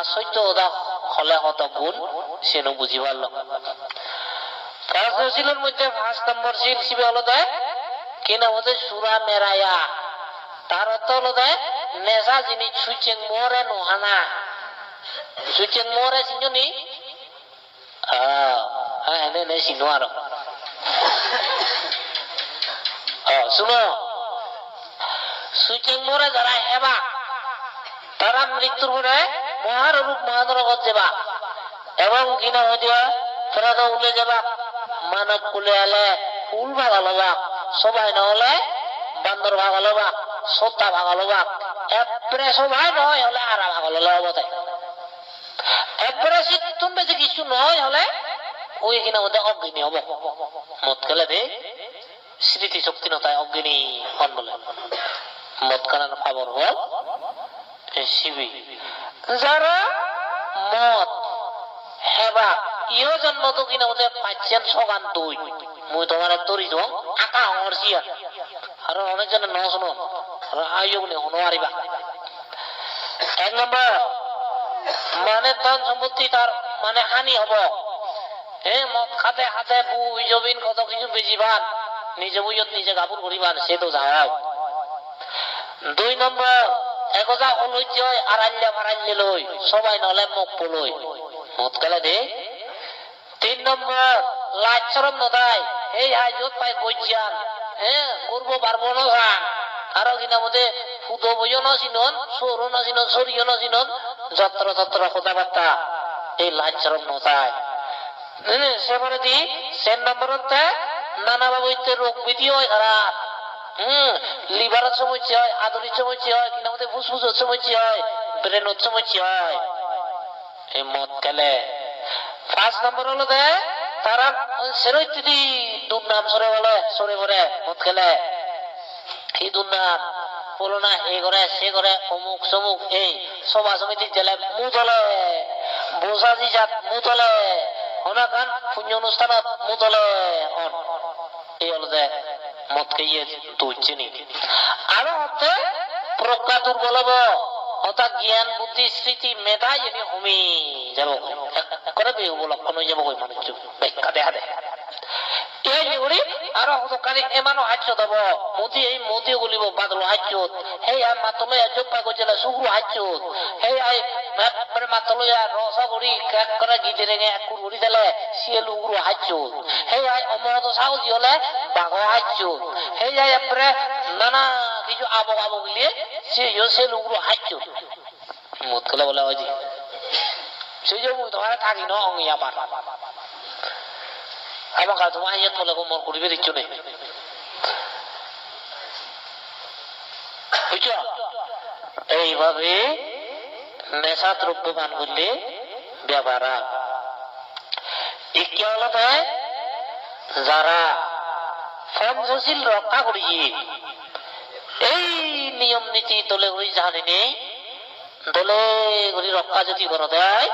আশ্চর্য ওদা হলে হত গুণ সেনু বুঝি পারল। ফার্স্ট মধ্যে ফার্স্ট নম্বর হলো দেয়, কিনা হতে সুরা তার অর্থ হলো দেয় নেশা নোহানা। হ্যাঁ হ্যাঁ শুনো। মোরে যারা হেবা, তারা মৃত্যুর পরে মহারূপ মহানরগত যাবা। এবং কিনা হইতে ফেরাদ উলে যাবা। মানব কুলে আলে ফুল ভাগালো বা সবাই নহলে বান্দর ভাগালো বা সত্তা ভাগালো বা একবারে সবাই নয় হলে আরা ভাগালো লগতে একবারে সিদ্ধুন বেশি কিছু নয় হলে ওই কিনা মধ্যে অজ্ঞানী হব। মত খেলে দে স্মৃতি শক্তি নতায় অজ্ঞানী হন বলে। মদ খানার খবর হল শিবি যারা মদ, হেবা ইও জন্ম তো কিনা ওদের পাচ্ছেন সগান দুই। মুই তোমার তরি দো আকা হরছি আর অনেক জনে ন শুনো আয়োগ নে হনো আরিবা এক নম্বর মানে ধন সম্পত্তি তার মানে হানি হব। হে, মদ খাতে হাতে বুই জবিন কত কিছু বেজিবান নিজে বুঝত নিজে কাপড় করিবান সে তো যাও। দুই নম্বর একজা অলৈজ্য আড়াল্যা মারাল্যে লই, সবাই নলে মুখ পলই। মত দে। তিন নম্বর লাজ নদাই। এই যত পাই বৈজ্ঞান হ্যাঁ করব পারব না আরও কিনা মধ্যে ফুটো বইও সরু সরিও যত্র কথাবার্তা। এই সেবারে দি। সেন নানা বাবুতে রোগ বিধি হয় খারাপ লিভারের সমস্যা হয়, আদরির সমস্যা হয় কিনা আমাদের ফুসফুসের সমস্যা হয়, ব্রেনের সমস্যা হয়। এই মদ খেলে। ফার্স্ট নম্বর হলো দে তারা দুর্নাম সরে বলে, সরে মদ খেলে। এই দুর্নাম বলো না, এ সে অমুক সমুক, এই সভা সমিতির জেলে মুতলে অনাকান পুণ্য অনুষ্ঠানত মু তলে অন। এই হলো দে আরও হচ্ছে প্রজ্ঞা দুর্বল হব অর্থাৎ জ্ঞান, বুদ্ধি, স্মৃতি, মেধা, এনে হুমি যাব করে লক্ষণ হয়ে যাব মানুষ ব্যাখ্যা দেখা দেয় এই নিগুড়ি আরও হতকারি এমানো হাচ্য দেব। মোদি এই মোদি গুলিব বাদল হাচ্যত হেই আর মাতলে জব্বা গজলে সুগুরু হাচ্যত হেই আই মানে মাতলে রসা গুড়ি ক্যাক করে গিজে রেঙে এক গুড়ি দিলে সিয়েল উগুরু হাচ্যত হেই আই অমরত সাউজি হলে বাঘ হাচ্যত হেই আই এপরে নানা কিছু আবো আবো গিলিয়ে সে সিয়েল উগুরু হাচ্যত মুত কলে বলে অজি সেই যে মুই তোমার থাকি ন অঙ্গি আমার। আমাকে তোমার ইয়ে তোলে কোমর করিবে দিচ্ছ নেই বুঝছ? এইভাবে নেশা দ্রব্য পান করলে হলো তাই, যারা পঞ্চশীল রক্ষা করিয়ে এই নিয়ম নীতি দলে করি জানি নেই, দলে করি রক্ষা যদি করে দেয়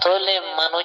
তাহলে মানুষ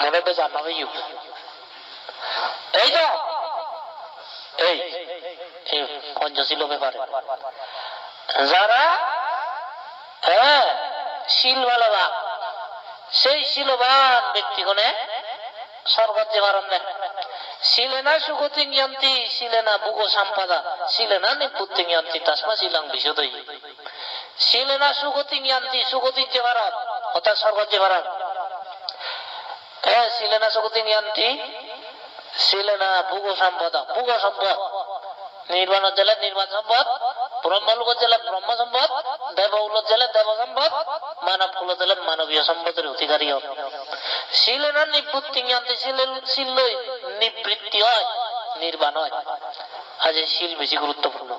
মনে জানাবে ইউ এই তো। এই পঞ্চশীল ব্যাপারে যারা হ্যাঁ শিল ভালোবান সেই শিলবান ব্যক্তিগণে স্বর্গত যে পারেন না শিলে না সুগতি নিয়ন্তি, শিলে না বুগো সম্পাদা, শিলে না নিপুত্তি নিয়ন্তি, তাসমা শিলাং বিশোদয়ী। শিলে না সুগতি নিয়ন্তি, সুগতির যে ভারত অর্থাৎ স্বর্গ যে বারান হ্যাঁ শিলেনা শিলেনা ভূগ সম্পদ নির্বাণ মানবীয় সম্পদের অধিকারী শিলেনা নিবৃত্তি জ্ঞানতে শিল নিবৃত্তি হয়, নির্বাণ হয়। আজ শিল বেশি গুরুত্বপূর্ণ।